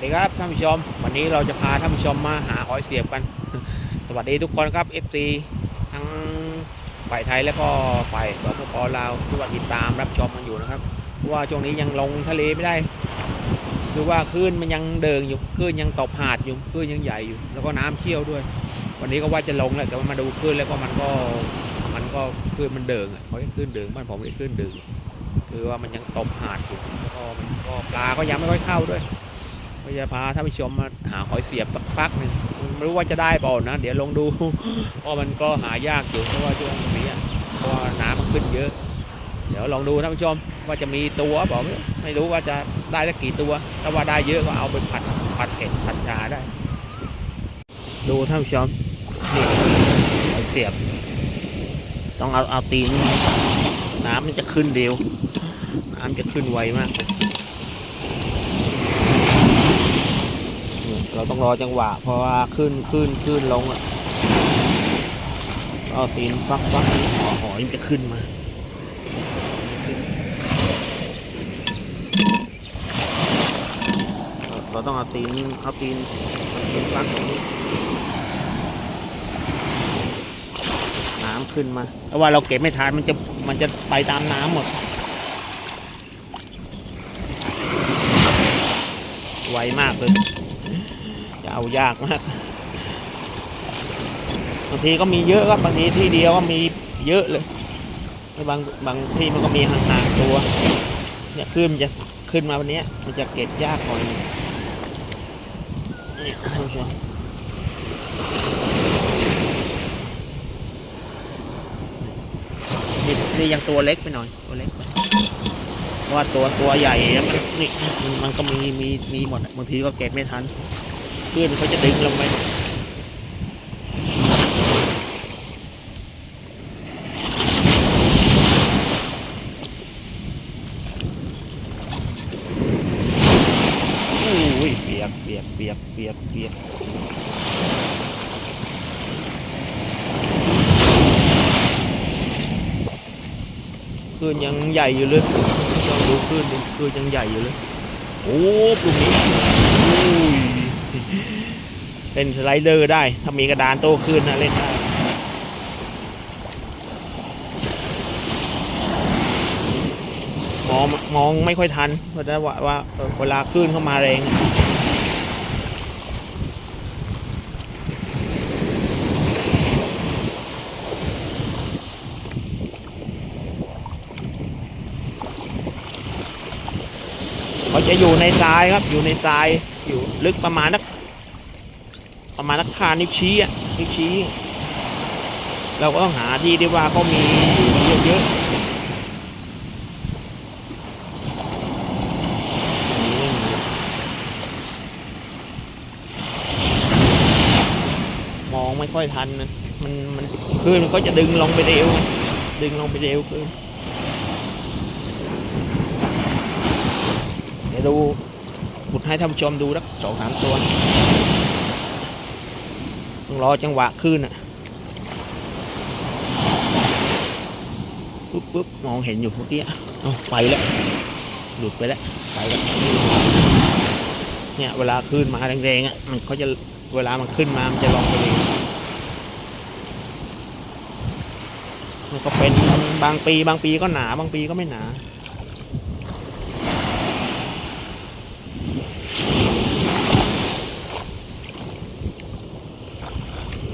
วัสดีครับท่านผู้ชม วันนี้เราจะพาท่านผู้ชมมาหาหอยเสียบกัน สวัสดีทุกคนครับ FC ทั้งฝ่ายไทยและก็ฝ่ายสปปลาวที่ว่าติดตามรับชมกันอยู่นะครับเพราะว่าช่วงนี้ยังลงทะเลไม่ได้คือว่าคลื่นมันยังเดิงอยู่คลื่นยังตบหาดอยู่คลื่นยังใหญ่อยู่ แล้วก็น้ำเชี่ยวด้วย วันนี้ก็ว่าจะลงแหละแต่ว่ามาดูคลื่นแล้วก็มันก็มันก็คลื่นมันเดิงอะเขาเรียกคลื่นเดิงบ้านผมเรียกคลื่นเดิงคือว่ามันยังตบหาดอยู่แล้วก็มันก็ปลาก็ยังไม่ค่อยเข้าด้วย ก็จะพาท่านผู้ชมมาหาหอยเสียบสักพักหนึ่งไม่รู้ว่าจะได้เปล่านะ เดี๋ยวลองดูเพราะมันก็หายากอยู่เพราะว่าช่วงนี้เพราะว่าน้ำมันขึ้นเยอะ เดี๋ยวลองดูท่านผู้ชมว่าจะมีตัวเปล่าไม่รู้ว่าจะได้สักกี่ตัวถ้าว่าได้เยอะก็เอาไปผัดผัดเผ็ดผัดชาได้ ดูท่านผู้ชมนี่หอยเสียบ ต้องเอาเอาตีนน้ำมันจะขึ้นเร็วน้ำจะขึ้นไวมาก เราต้องรอจังหวะ เพราะว่าขึ้นขึ้นขึ้นลงอะเอาตีนฟักฟักหอหอยมันจะขึ้นมาเราต้องเอาตีนเอาตีนเอาตีนฟักตรงนี้น้ำขึ้นมาเพราะว่าเราเก็บไม่ทันมันจะมันจะไปตามน้ำหมดไวมากเลย จะเอายากมากบางทีก็มีเยอะครับบางทีที่เดียวก็มีเยอะเลยบางบางที่มันก็มีห่างๆตัว เนี่ยขึ้นจะขึ้นมาวันนี้มันจะเก็บยากหน่อยนี่ท่านผู้ชมนี่นี่ยังตัวเล็กไปหน่อยตัวเล็กไปเพราะว่าตัวตัวใหญ่มันนี่มันก็มีมีมีหมดบางทีก็เก็บไม่ทัน คลื่นเขาจะดึงลงไปอุ้ยเปียกเปียกเปียกเปียกเปียกคลืนยังใหญ่อยู่เลยลองดูคลืนดิคลื่นยังใหญ่อยู่เลย โอ้ปลุกนี้ ล่นสไลเดอร์ได้ ถ้ามีกระดานโต้ขึ้นนะเล่นได้มองมองไม่ค่อยทันเพราะว่าว่าเออเวลาคลื่นเข้ามาแรงเขาจะอยู่ในทรายครับอยู่ในทรายอยู่ลึกประมาณนัก ประมาณนักคานิ้วชี้อะนิ้วชี้ เราก็ต้องหาที่ที่ว่าเขามีอยู่เยอะๆมองไม่ค่อยทันนะมันมันคลื่นมันก็จะดึงลงไปเร็วไงดึงลงไปเร็วคลื่นเดี๋ยวดูขุดให้ท่านผู้ชมดูสักสองสามตัว ต้องรอจังหวะขึ้นอะปุ๊บปุ๊บมองเห็นอยู่เมื่อกี้เอาไปแล้วหลุดไปแล้วไปแล้วเนี่ยเวลาขึ้นมาแรงๆอะมันเขาจะเวลามันขึ้นมามันจะลองไปเองมันก็เป็นบางปีบางปีก็หนาบางปีก็ไม่หนา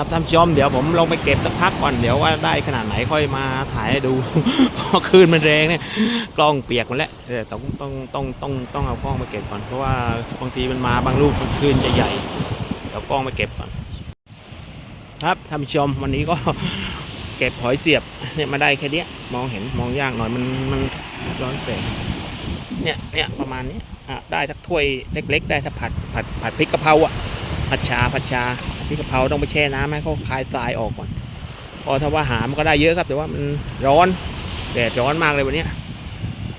ครับท่านชมเดี๋ยวผมลงไปเก็บสักพักก่อนเดี๋ยวว่าได้ขนาดไหนค่อยมาถ่ายให้ดูเพราะคลื่นมันแรงเนี่ยกล้องเปียกหมดแล้วเออต้องต้องต้องต้องต้องเอากล้องมาเก็บก่อนเพราะว่าบางทีมันมาบางลูกมันคลื่นจะใหญ่เดี๋ยวกล้องมาเก็บก่อน ครับท่านชมวันนี้ก็เก็บหอยเสียบเนี่ยมาได้แค่เนี้ยมองเห็นมองยากหน่อยมันมันร้อนแสงเนี่ยเนี่ยประมาณนี้อะได้สักถ้วยเล็ก ๆ ได้ถ้าผัดผัดผัดพริกกะเพราอะผัดชาผัดชา พริกกะเพราต้องไปแช่น้ำให้เขาคลายทรายออกก่อนพอถ้าว่าหามันก็ได้เยอะครับ แต่ว่ามันร้อนแดดร้อนมากเลยวันนี้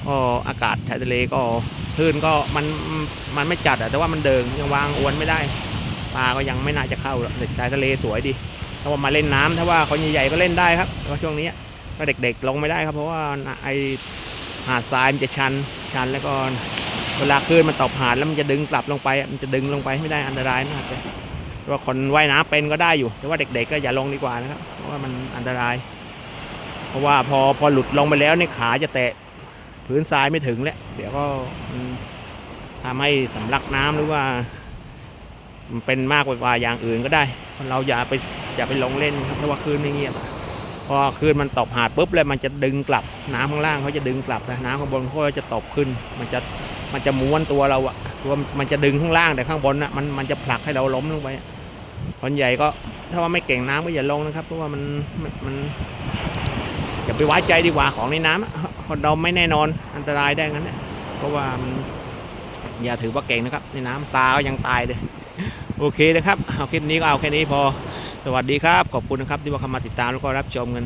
ก็อากาศชายทะเลก็คลื่นก็มันมันไม่จัดอะแต่ว่ามันเดิงยังวางอวนไม่ได้ปลาก็ยังไม่น่าจะเข้าหรอกแต่ชายทะเลสวยดีถ้าว่ามาเล่นน้ำถ้าว่าคนใหญ่ๆก็เล่นได้ครับแต่ว่าช่วงนี้ก็เด็กๆลงไม่ได้ครับ เพราะว่าไอหาดทรายมันจะชันชันแล้วก็เวลาคลื่นมันตบหาดแล้วมันจะดึงกลับลงไป มันจะดึงลงไปไม่ได้อันตรายมากเลย ว่าคนว่ายน้ำเป็นก็ได้อยู่แต่ว่าเด็ก ๆ ก็อย่าลงดีกว่านะครับ เพราะว่ามันอันตราย เพราะว่าพอพอหลุดลงไปแล้วเนี่ยขาจะแตะพื้นทรายไม่ถึงแล้วเดี๋ยวก็มันทำให้สำลักน้ำหรือว่ามันเป็นมากกว่าอย่างอื่นก็ได้ เราอย่าไปอย่าไปลงเล่นครับเพราะว่าคลื่นไม่เงียบพอคลื่นมันตบหาดปุ๊บเลยมันจะดึงกลับน้ำข้างล่างเขาจะดึงกลับนะน้ำข้างบนเขาจะตบขึ้น มันจะมันจะม้วนตัวเราอะตัวมันจะดึงข้างล่างแต่ข้างบนอะมันมันจะผลักให้เราล้มลงไป คนใหญ่ก็ถ้าว่าไม่เก่งน้ำก็อย่าลงนะครับ เพราะว่ามันมันอย่าไปไว้ใจดีกว่าของในน้ำคนเราไม่แน่นอนอันตรายได้งั้นเนี่ยเพราะว่ามันอย่าถือว่าเก่งนะครับ ในน้ำปลาก็ยังตายเลย โอเคนะครับเอาคลิปนี้ก็เอาแค่นี้พอสวัสดีครับ ขอบคุณนะครับที่มาเข้ามาติดตามแล้วก็รับชมกัน